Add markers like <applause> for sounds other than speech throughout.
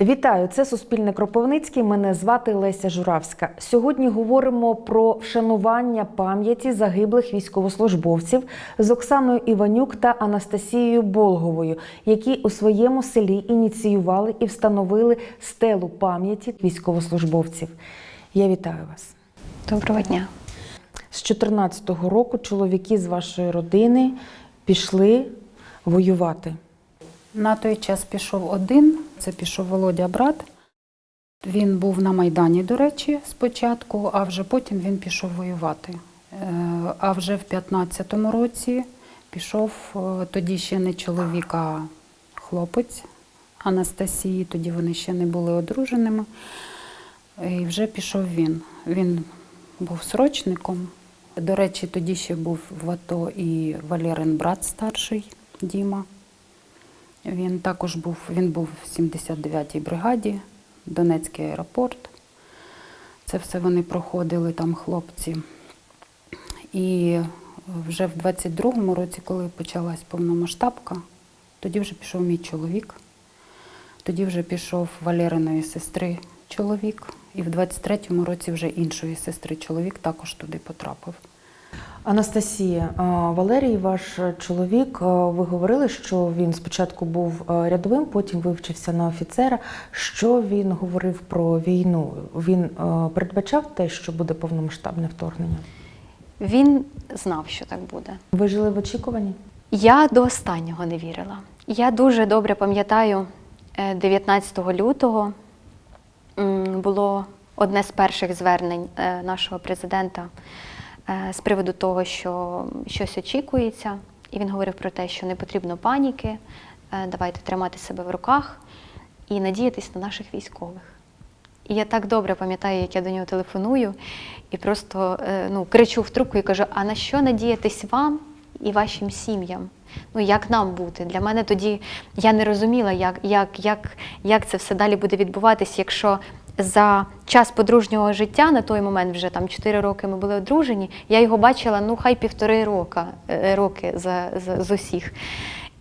Вітаю, це Суспільне Кропивницький. Мене звати Леся Журавська. Сьогодні говоримо про вшанування пам'яті загиблих військовослужбовців з Оксаною Іванюк та Анастасією Болговою, які у своєму селі ініціювали і встановили стелу пам'яті військовослужбовців. Я вітаю вас. Доброго дня. З 2014 року чоловіки з вашої родини пішли воювати. На той час пішов один, це пішов Володя брат. Він був на Майдані, до речі, спочатку, а вже потім він пішов воювати. Е, А вже в 15-му році пішов е, тоді ще не чоловік, а хлопець Анастасії, тоді вони ще не були одруженими. І вже пішов він. Він був срочником. До речі, тоді ще був в АТО і Валерин брат старший Діма. Він також був, він був в 79-й бригаді, Донецький аеропорт. Це все вони проходили там хлопці. І вже в 22-му році, коли почалась повномасштабка, тоді вже пішов мій чоловік, тоді вже пішов Валериної сестри чоловік, і в 23-му році вже іншої сестри чоловік також туди потрапив. Анастасія, Валерій, ваш чоловік, ви говорили, що він спочатку був рядовим, потім вивчився на офіцера. Що він говорив про війну? Він передбачав те, що буде повномасштабне вторгнення? Він знав, що так буде. Ви жили в очікуванні? Я до останнього не вірила. Я дуже добре пам'ятаю, е, 19 лютого було одне з перших звернень е, нашого президента е, з приводу того, що щось очікується. І він говорив про те, що не потрібно паніки, е, давайте тримати себе в руках і надіятись на наших військових. І я так добре пам'ятаю, як я до нього телефоную і просто е, ну, кричу в трубку і кажу: а на що надіятись вам і вашим сім'ям? Ну, як нам бути? Для мене тоді я не розуміла, як, як, як, як це все далі буде відбуватись, якщо за час подружнього життя на той момент вже там 4 роки ми були одружені, я його бачила ну хай півтори роки, е, роки за, за, з усіх.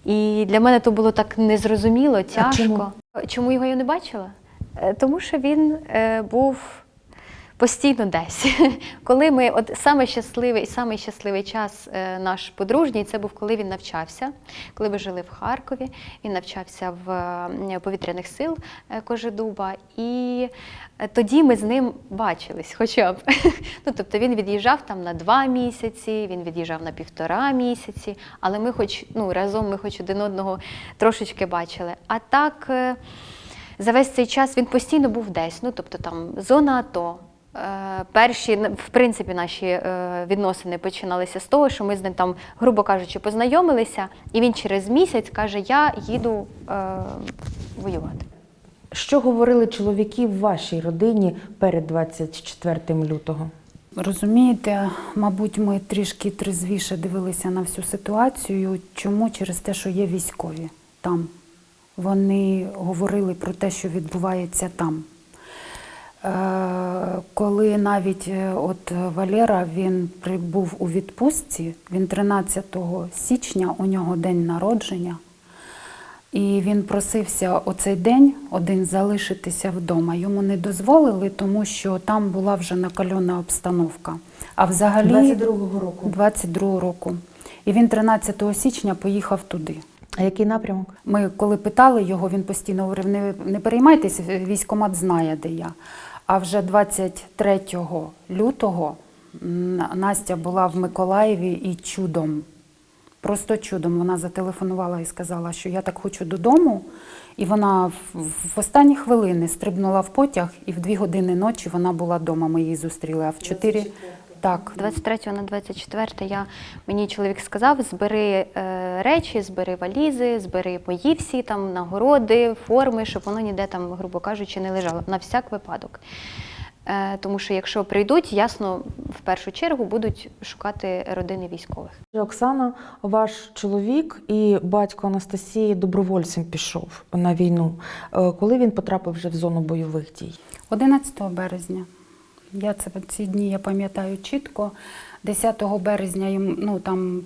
І для мене то було так незрозуміло, тяжко. чому? Чому його я не бачила? Е, Тому що він е, був постійно десь. <laughs> Коли ми, от саме щасливий, самий щасливий час е, наш подружній, це був коли він навчався, коли ми жили в Харкові. Він навчався в повітряних сил е, Кожедуба, і е, тоді ми з ним бачились, хоча б. <laughs> Ну, тобто він від'їжджав там на два місяці, він від'їжджав на півтора місяці, але ми, хоч ну разом, ми хоч один одного трошечки бачили. А так. за весь цей час він постійно був десь. Ну, тобто там зона АТО. Е, Перші, в принципі, наші е, відносини починалися з того, що ми з ним там, грубо кажучи, познайомилися, і він через місяць каже: Я їду е, воювати. Що говорили чоловіки в вашій родині перед 24 лютого? Розумієте, мабуть, ми трішки трезвіше дивилися на всю ситуацію. Чому? Через те, що є військові там. Вони говорили про те, що відбувається там. Е, Коли навіть е, от Валера він прибув у відпустці, він 13 січня, у нього день народження, і він просився оцей день один залишитися вдома. Йому не дозволили, тому що там була вже накальона обстановка. А взагалі 22-го року. 22 року. І він 13 січня поїхав туди. А який напрямок? Ми коли питали його, він постійно говорив: не, не переймайтеся, військомат знає, де я. А вже 23 лютого Настя була в Миколаєві і чудом, просто чудом. Вона зателефонувала і сказала, що я так хочу додому. І вона в, останні хвилини стрибнула в потяг, і в дві години ночі вона була вдома. Ми її зустріли. А в 4 так, 23 на 24 я, мені чоловік сказав: збери е, речі, збери валізи, збери мої всі там нагороди, форми, щоб воно ніде там, грубо кажучи, не лежало. На всяк випадок. Е, тому що якщо прийдуть, ясно, в першу чергу будуть шукати родини військових. Оксана, ваш чоловік і батько Анастасії добровольцем пішов на війну. Е, Коли він потрапив вже в зону бойових дій? 11 березня. Я це ці дні я пам'ятаю чітко. 10 березня їм ну там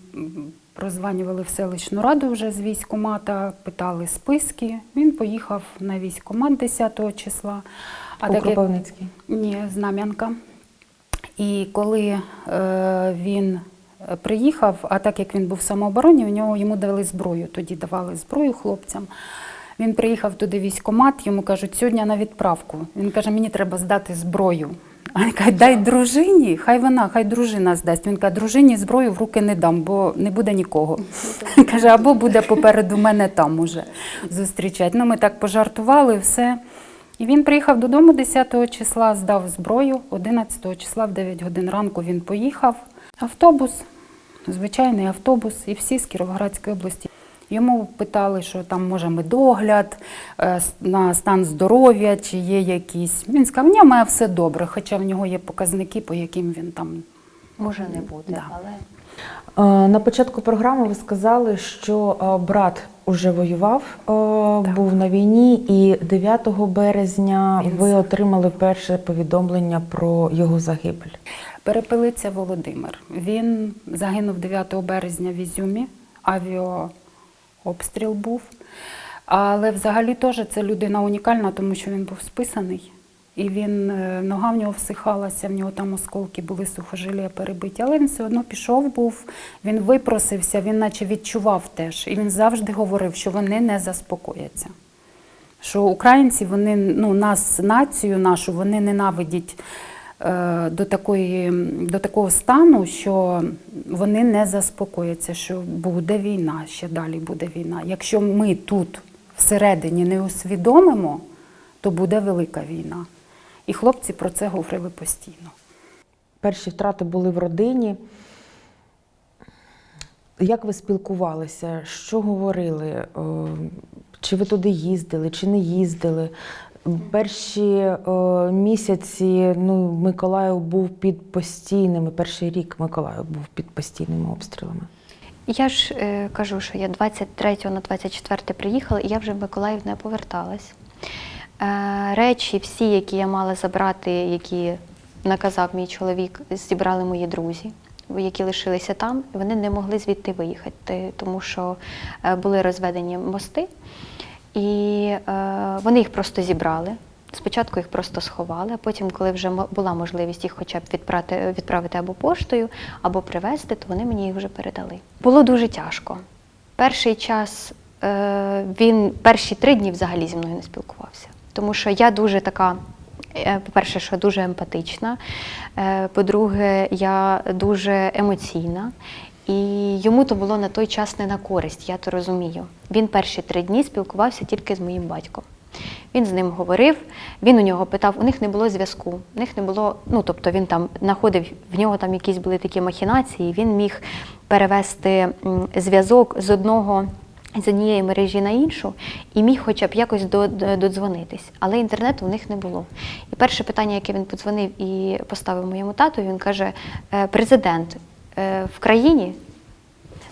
прозванювали в селищну раду вже з військкомата, питали списки. Він поїхав на військкомат 10 числа. у так ні, Знам'янка. І коли е, він е, приїхав, а так як він був в самообороні, у нього йому дали зброю. Тоді давали зброю хлопцям. Він приїхав туди військкомат, йому кажуть, сьогодні на відправку. Він каже, мені треба здати зброю. А він каже, дай дружині, хай вона, хай дружина здасть. Він каже, дружині зброю в руки не дам, бо не буде нікого. Каже, або буде попереду мене там уже зустрічати. Ну, ми так пожартували, все. І він приїхав додому 10 числа, здав зброю, 11 числа в 9 годин ранку він поїхав. Автобус, звичайний автобус, і всі з Кіровоградської області. Йому питали, що там може медогляд е, на стан здоров'я, чи є якісь. Він сказав, ні, має все добре, хоча в нього є показники, по яким він там. Може не буде, Да. але Е, На початку програми ви сказали, що е, брат уже воював, е, був на війні, і 9 березня Він ви отримали перше повідомлення про його загибель. Перепелиця Володимир. Він загинув 9 березня в Ізюмі, авіаобстріл був. Але взагалі теж це людина унікальна, тому що він був списаний. І він, е, нога в нього всихалася, в нього там осколки були сухожилія перебиті. Але він все одно пішов, був, він випросився, він наче відчував теж. І він завжди говорив, що вони не заспокояться. Що українці, вони ну, нас, націю нашу, вони ненавидять до, такої, до такого стану, що вони не заспокояться, що буде війна, ще далі буде війна. Якщо ми тут всередині не усвідомимо, то буде велика війна. І хлопці про це говорили постійно. Перші втрати були в родині. Як ви спілкувалися? Що говорили? Е, Чи ви туди їздили, чи не їздили? Перші е, місяці ну, Миколаїв був під постійними, перший рік Миколаїв був під постійними обстрілами. я ж е, кажу, що я 23 на 24 приїхала, і я вже в Миколаїв не поверталась. Е, речі, всі, які я мала забрати, які наказав мій чоловік, зібрали мої друзі, які лишилися там, вони не могли звідти виїхати, тому що е, були розведені мости, і е, вони їх просто зібрали. Спочатку їх просто сховали, а потім, коли вже була можливість їх хоча б відправити, відправити або поштою, або привезти, то вони мені їх вже передали. Було дуже тяжко. Перший час е, він перші три дні взагалі зі мною не спілкувався. Тому що я дуже така, е, по-перше, що дуже емпатична. е, По-друге, я дуже емоційна. І йому то було на той час не на користь, я то розумію. Він перші три дні спілкувався тільки з моїм батьком. Він з ним говорив, він у нього питав, у них не було зв'язку, у них не було, ну тобто він там знаходив, в нього там якісь були такі махінації, він міг перевести зв'язок з одного. З однієї мережі на іншу і міг хоча б якось до- до- додзвонитись, але інтернету у них не було. І перше питання, яке він подзвонив і поставив моєму тату, він каже: «Е, президент в країні,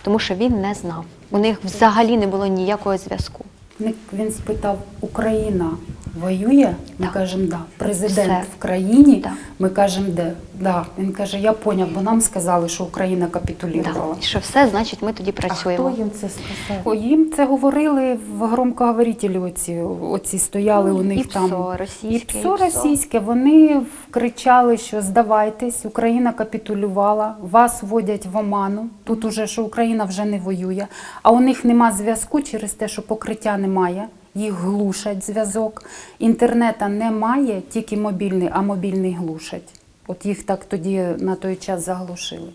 тому що він не знав. У них взагалі не було ніякого зв'язку. Він- Він спитав, Україна воює? Ми Так. кажемо, да. Президент Все. в країні? Так. Ми кажемо, де? Да. Він каже, я поняв, бо нам сказали, що Україна капітулювала. Да. І що все, значить, ми тоді А працюємо. хто їм це сказав? О, їм це говорили в громкоговорителі оці, оці стояли Ну, у них і там. ПСО російське, і ПСО ПСО. російське. Вони кричали, що здавайтесь, Україна капітулювала, вас вводять в оману. Тут уже що Україна вже не воює, а у них нема зв'язку через те, що покриття немає. Їх глушать зв'язок. Інтернета немає, тільки мобільний, а мобільний глушать. От їх так тоді на той час заглушили.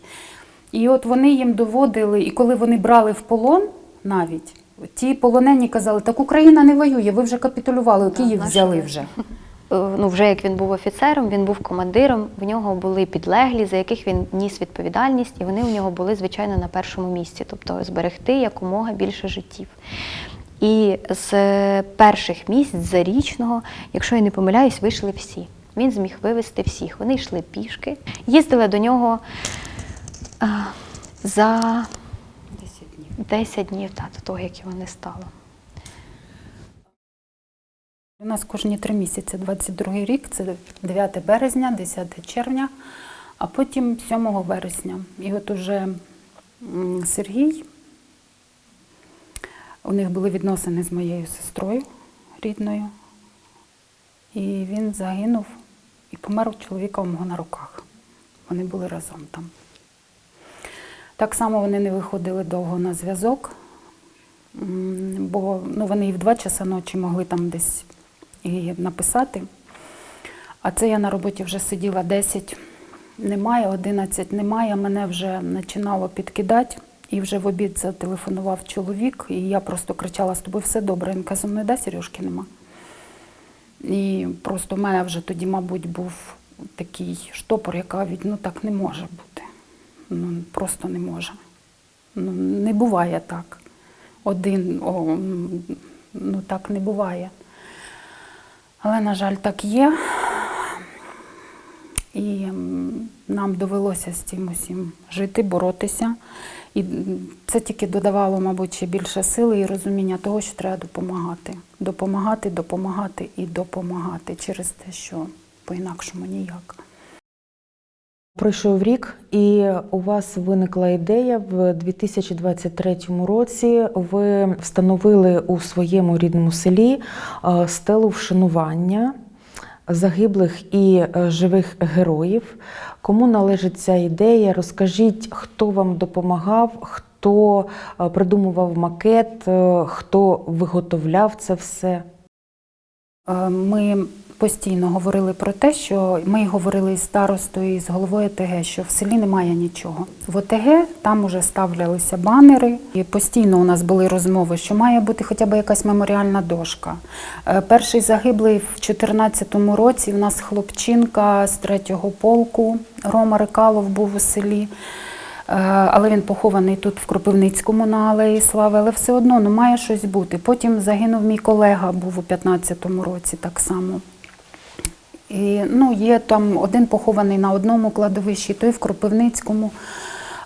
І от вони їм доводили, і коли вони брали в полон навіть, ті полонені казали, так Україна не воює, ви вже капітулювали, Київ наші взяли вже. Е, Ну, вже як він був офіцером, він був командиром, в нього були підлеглі, за яких він ніс відповідальність, і вони у нього були, звичайно, на першому місці, тобто зберегти якомога більше життів. І з перших місць зарічного, якщо я не помиляюсь, вийшли всі. Він зміг вивезти всіх. Вони йшли пішки, їздили до нього а, за 10 днів. 10 днів та, до того, як його не стало. У нас кожні три місяці, 22 рік, це 9 березня, 10 червня, а потім 7 вересня. І от уже Сергій У них були відносини з моєю сестрою рідною. І він загинув і помер чоловіка у мого на руках. Вони були разом там. Так само вони не виходили довго на зв'язок, бо ну, вони і в 2 часа ночі могли там десь і написати. А це я на роботі вже сиділа 10, немає, 11 немає. Мене вже починало підкидати. І вже в обід зателефонував чоловік, і я просто кричала з тобою все добре. Він каже, ну да, Сережки нема. І просто в мене вже тоді, мабуть, був такий штопор, яка від ну так не може бути. Ну, просто не може. Ну, не буває так. Один, о, ну так не буває. Але, на жаль, так є. І нам довелося з цим усім жити, боротися. І це тільки додавало, мабуть, ще більше сили і розуміння того, що треба допомагати. Допомагати, допомагати і допомагати через те, що по-інакшому ніяк. Пройшов рік, і у вас виникла ідея в 2023 році. Ви встановили у своєму рідному селі е, стелу вшанування загиблих і е, живих героїв. Кому належить ця ідея? Розкажіть, хто вам допомагав, хто е, придумував макет, е, хто виготовляв це все. Ми постійно говорили про те, що ми говорили із старостою, і з головою ОТГ, що в селі немає нічого. В ОТГ там уже ставлялися банери, і постійно у нас були розмови, що має бути хоча б якась меморіальна дошка. Е, Перший загиблий в 2014 році в нас хлопчинка з третього полку Рома Рикалов був у селі. Е, Але він похований тут в Кропивницькому на Алеї Слави, але все одно ну, має щось бути. Потім загинув мій колега, був у 15-му році так само. І, ну, є там один похований на одному кладовищі, той в Кропивницькому.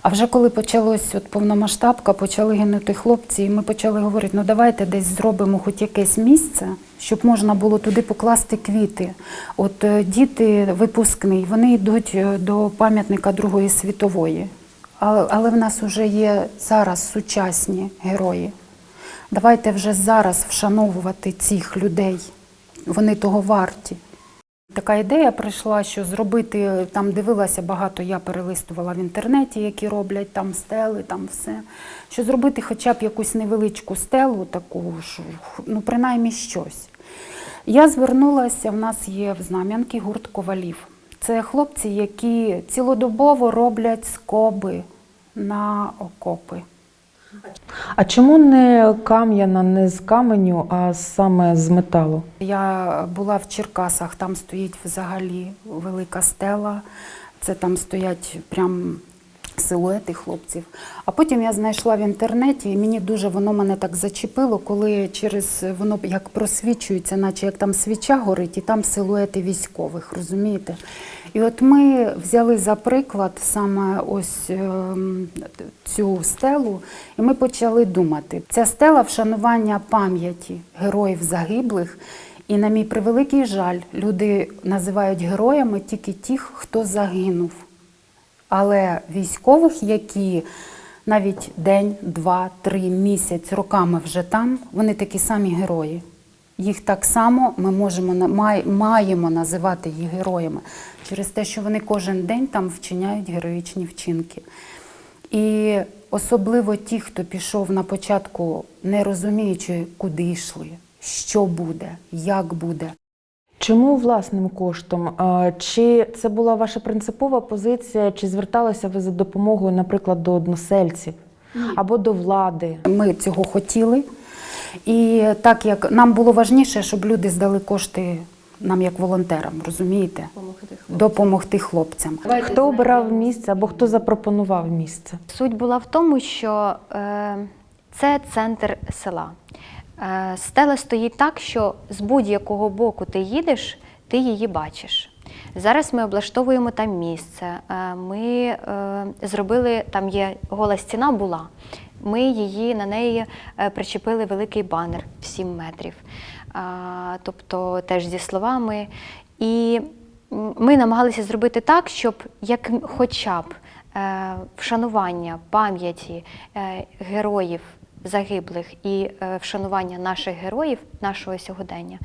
А вже коли почалось от повномасштабка, почали гинути хлопці, і ми почали говорити, ну давайте десь зробимо хоч якесь місце, щоб можна було туди покласти квіти. От е, діти випускний, вони йдуть е, до пам'ятника Другої світової. Але в нас вже є зараз сучасні герої. Давайте вже зараз вшановувати цих людей. Вони того варті. Така ідея прийшла, що зробити, там дивилася багато, я перелистувала в інтернеті, які роблять там стели, там все. Що зробити хоча б якусь невеличку стелу, таку, ну принаймні щось. Я звернулася, в нас є в Знам'янки гурт ковалів. Це хлопці, які цілодобово роблять скоби на окопи. А чому не кам'яна, не з каменю, а саме з металу? Я була в Черкасах, там стоїть взагалі велика стела. Це там стоять прям силуети хлопців. А потім я знайшла в інтернеті, і мені дуже воно мене так зачепило, коли через воно як просвічується, наче як там свіча горить, і там силуети військових, розумієте? І от ми взяли за приклад саме ось ем, цю стелу, і ми почали думати. Ця стела вшанування пам'яті героїв загиблих. І на мій превеликий жаль, люди називають героями тільки тих, хто загинув. Але військових, які навіть день, два, три місяць, роками вже там, вони такі самі герої. Їх так само ми можемо маємо називати їх героями через те, що вони кожен день там вчиняють героїчні вчинки. І особливо ті, хто пішов на початку, не розуміючи, куди йшли, що буде, як буде. Чому власним коштом? Чи це була ваша принципова позиція, чи зверталися ви за допомогою, наприклад, до односельців або до влади? Ми цього хотіли. І так як нам було важніше, щоб люди здали кошти нам як волонтерам, розумієте? Допомогти хлопцям. Хто обирав місце або хто запропонував місце? Суть була в тому, що е, це центр села. Е, стела стоїть так, що з будь-якого боку ти їдеш, ти її бачиш. Зараз ми облаштовуємо там місце. Е, ми е, зробили, там є гола стіна була. Ми її на неї причепили великий банер в 7 метрів. Тобто теж зі словами. І ми намагалися зробити так, щоб як хоча б вшанування пам'яті героїв загиблих і е, вшанування наших героїв, нашого сьогодення,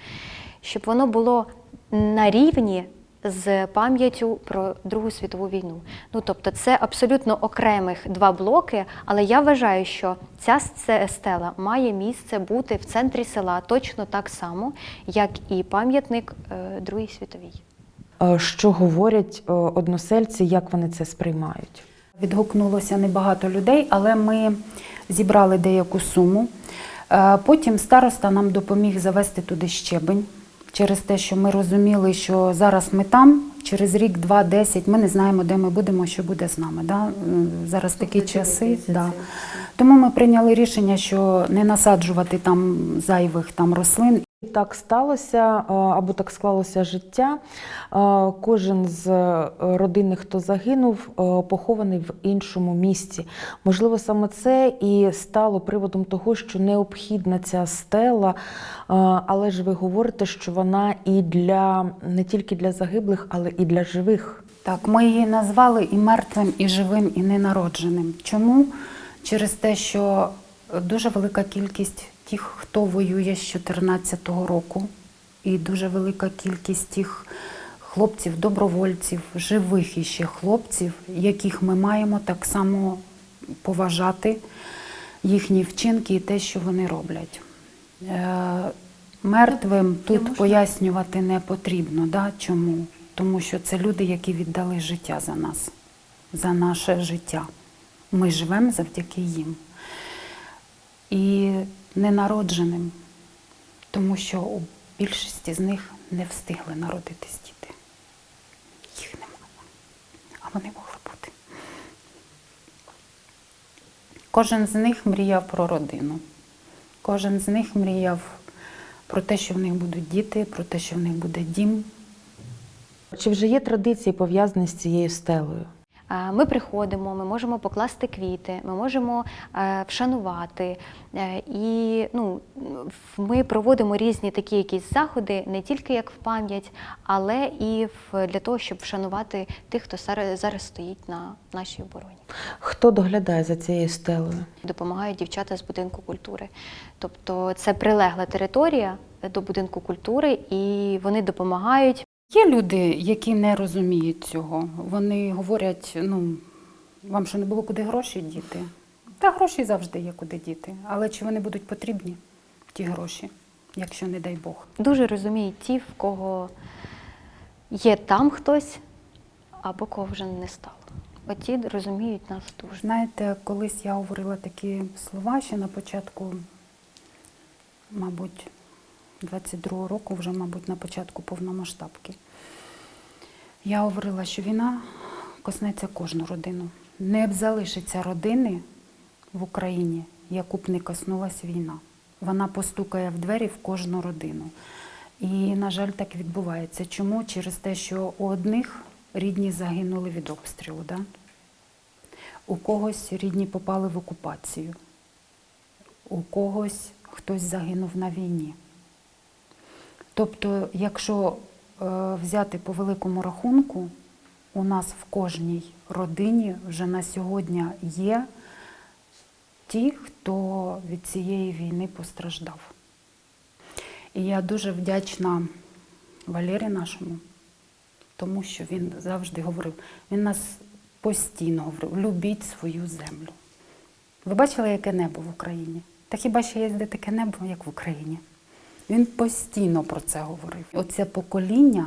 щоб воно було на рівні з пам'яттю про Другу світову війну. Ну тобто, це абсолютно окремих два блоки, але я вважаю, що ця стела має місце бути в центрі села точно так само, як і пам'ятник е, Другій світовій. Що говорять е, односельці, як вони це сприймають? Відгукнулося небагато людей, але ми зібрали деяку суму. Е, Потім староста нам допоміг завести туди щебень через те, що ми розуміли, що зараз ми там, через рік, два, десять, ми не знаємо, де ми будемо, що буде з нами. Да? Зараз такі часи. Да. Тому ми прийняли рішення, що не насаджувати там зайвих там рослин. Так сталося е, або так склалося життя. Е, Кожен з е, родини, хто загинув, похований в іншому місці. Можливо, саме це і стало приводом того, що необхідна ця стела, але ж ви говорите, що вона і для не тільки для загиблих, але і для живих. Так, ми її назвали і мертвим, і живим, і ненародженим. Чому? Через те, що дуже велика кількість тих, хто воює з 2014 року, і дуже велика кількість тих хлопців, добровольців, живих іще хлопців, яких ми маємо так само поважати, їхні вчинки і те, що вони роблять. Е, Мертвим тут пояснювати не потрібно. Да? Чому? Тому що це люди, які віддали життя за нас, за наше життя. Ми живемо завдяки їм. І ненародженим, тому що у більшості з них не встигли народитись діти. Їх немає, а вони могли бути. Кожен з них мріяв про родину. Кожен з них мріяв про те, що в них будуть діти, про те, що в них буде дім. Чи вже є традиції пов'язані з цією стелею? Е, Ми приходимо, ми можемо покласти квіти, ми можемо е, вшанувати. е, І ну, ми проводимо різні такі якісь заходи, не тільки як в пам'ять, але і для того, щоб вшанувати тих, хто зараз, стоїть на нашій обороні. Хто доглядає за цією стелею? Допомагають дівчата з будинку культури. Тобто це прилегла територія до будинку культури, і вони допомагають. Є люди, які не розуміють цього. Вони говорять: ну, вам що не було куди гроші діти? Та гроші завжди є куди діти. Але чи вони будуть потрібні, ті гроші, якщо не дай Бог? Дуже розуміють ті, в кого є там хтось, або кого вже не стало. Оті розуміють нас дуже. Знаєте, колись я говорила такі слова ще на початку, мабуть, 22-го року, вже, мабуть, на початку повномасштабки. Я говорила, що війна коснеться кожну родину. Не залишиться родини в Україні, яку б не коснулася війна. Вона постукає в двері в кожну родину. І, на жаль, так відбувається. Чому? Через те, що у одних рідні загинули від обстрілу. Да? У когось рідні попали в окупацію, у когось хтось загинув на війні. Тобто, якщо е, взяти по великому рахунку, у нас в кожній родині вже на сьогодні є ті, хто від цієї війни постраждав. І я дуже вдячна Валері нашому, тому що він завжди говорив, він нас постійно говорив, любіть свою землю. Ви бачили, яке небо в Україні? Та хіба ще є де таке небо, як в Україні? Він постійно про це говорив. Оце покоління,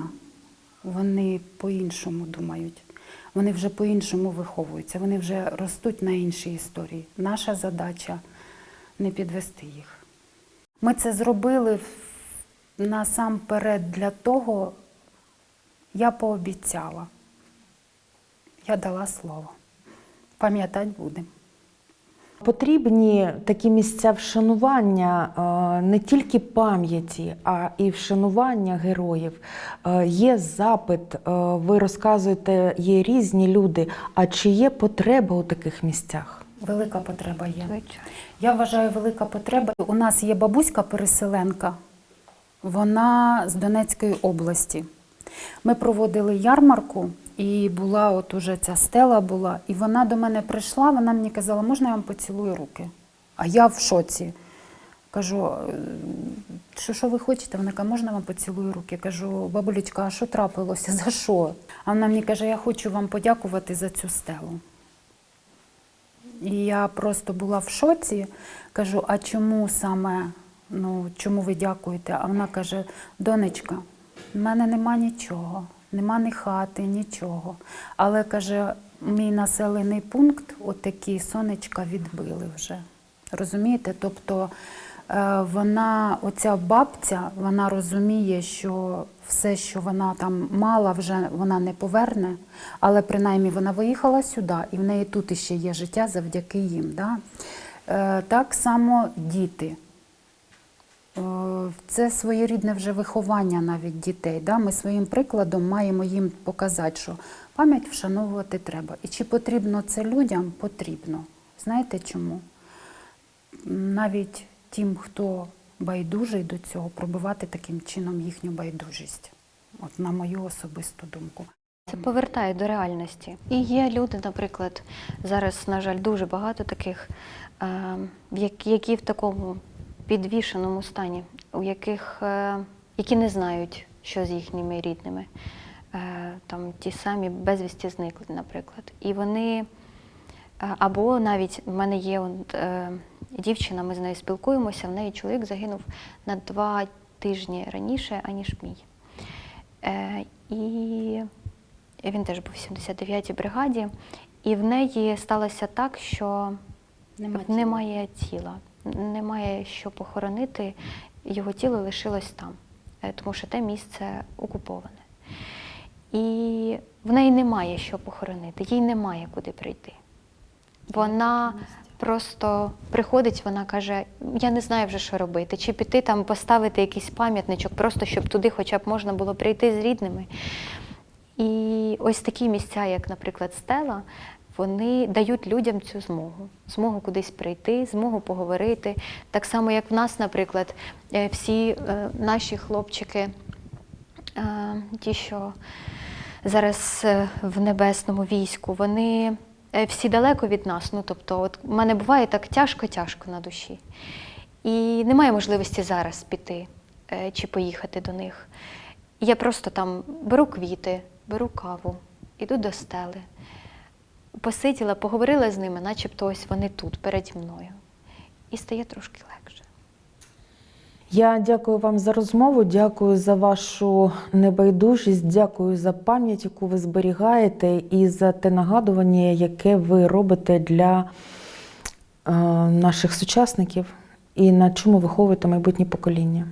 вони по-іншому думають, вони вже по-іншому виховуються, вони вже ростуть на іншій історії. Наша задача не підвести їх. Ми це зробили насамперед для того, я пообіцяла. Я дала слово. Пам'ятати будемо. Потрібні такі місця вшанування е, не тільки пам'яті, а і вшанування героїв. Е, Є запит, е, ви розказуєте, є різні люди. А чи є потреба у таких місцях? Велика потреба є. Я вважаю, велика потреба. У нас є бабуська переселенка, вона з Донецької області. Ми проводили ярмарку, і була от уже ця стела була, і вона до мене прийшла, вона мені казала, можна я вам поцілую руки? А я в шоці. Кажу, «Е, що, що ви хочете? Вона каже, можна вам поцілую руки? Кажу, бабулечка, а що трапилося? За що? А вона мені каже, я хочу вам подякувати за цю стелу. І я просто була в шоці. Кажу, а чому саме, ну, чому ви дякуєте? А вона каже, донечка, в мене нема нічого, нема ні хати, нічого. Але каже, мій населений пункт, отакі сонечка відбили вже. Розумієте? Тобто е, вона, оця бабця, вона розуміє, що все, що вона там мала, вже вона не поверне, але принаймні вона виїхала сюди, і в неї тут іще є життя завдяки їм. Да? Е, Так само діти. Е, Це своєрідне вже виховання навіть дітей. Да? Ми своїм прикладом маємо їм показати, що пам'ять вшановувати треба. І чи потрібно це людям? Потрібно. Знаєте чому? Навіть тим, хто байдужий до цього, пробивати таким чином їхню байдужість. От на мою особисту думку. Це повертає до реальності. І є люди, наприклад, зараз, на жаль, дуже багато таких, е, які в такому підвішеному стані, у яких, е, які не знають, що з їхніми рідними. Е, Там ті самі безвісті зникли, наприклад. І вони, е, або навіть в мене є дівчина, ми з нею спілкуємося, в неї чоловік загинув на два тижні раніше, аніж мій. І він теж був в 79-й бригаді, і в неї сталося так, що немає тіла, немає що похоронити, його тіло лишилось там, е, тому що те місце окуповане. І в неї немає що похоронити, їй немає куди прийти. Вона просто приходить, вона каже: я не знаю вже, що робити, чи піти там поставити якийсь пам'ятничок, просто щоб туди хоча б можна було прийти з рідними. І ось такі місця, як, наприклад, стела, вони дають людям цю змогу, змогу кудись прийти, змогу поговорити. Так само, як в нас, наприклад, е, всі е, наші хлопчики, е, ті, що зараз в небесному війську, вони всі далеко від нас. Ну, тобто, от в мене буває так тяжко-тяжко на душі. І немає можливості зараз піти чи поїхати до них. Я просто там беру квіти, беру каву, іду до стели, посиділа, поговорила з ними, начебто ось вони тут, переді мною. І стає трошки легше. Я дякую вам за розмову, дякую за вашу небайдужість, дякую за пам'ять, яку ви зберігаєте, і за те нагадування, яке ви робите для е, наших сучасників і на чому виховуєте майбутнє покоління.